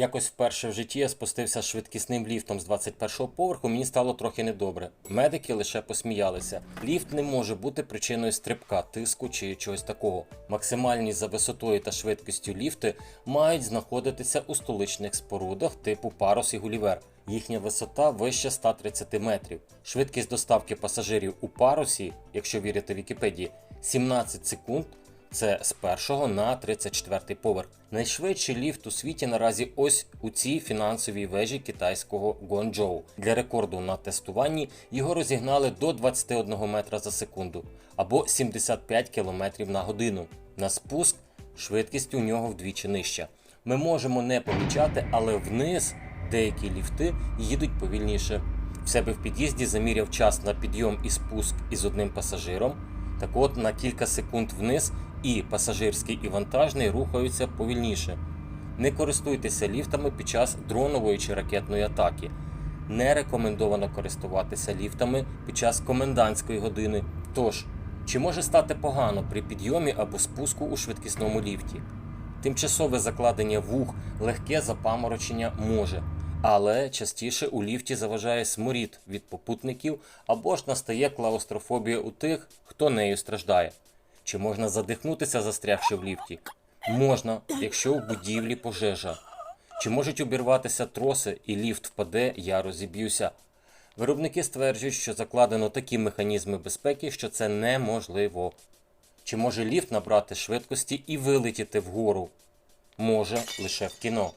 Якось вперше в житті я спустився швидкісним ліфтом з 21-го поверху, мені стало трохи недобре. Медики лише посміялися. Ліфт не може бути причиною стрибка, тиску чи чогось такого. Максимальні за висотою та швидкістю ліфти мають знаходитися у столичних спорудах типу парус і гулівер. Їхня висота вище 130 метрів. Швидкість доставки пасажирів у парусі, якщо вірити Вікіпедії, 17 секунд це з першого на 34 поверх. Найшвидший ліфт у світі наразі ось у цій фінансовій вежі китайського Гуанчжоу. Для рекорду на тестуванні його розігнали до 21 метра за секунду або 75 км на годину. На спуск швидкість у нього вдвічі нижча. Ми можемо не помічати, але вниз деякі ліфти їдуть повільніше. В себе в під'їзді заміряв час на підйом і спуск із одним пасажиром. Так от на кілька секунд вниз і пасажирський і вантажний рухаються повільніше. Не користуйтеся ліфтами під час дронової чи ракетної атаки. Не рекомендовано користуватися ліфтами під час комендантської години. Тож, чи може стати погано при підйомі або спуску у швидкісному ліфті? Тимчасове закладення вух, легке запаморочення може, але частіше у ліфті заважає сморід від попутників або ж настає клаустрофобія у тих, хто нею страждає. Чи можна задихнутися, застрягши в ліфті? Можна, якщо в будівлі пожежа. Чи можуть обірватися троси і ліфт впаде, я розіб'юся. Виробники стверджують, що закладено такі механізми безпеки, що це неможливо. Чи може ліфт набрати швидкості і вилетіти вгору? Може лише в кіно.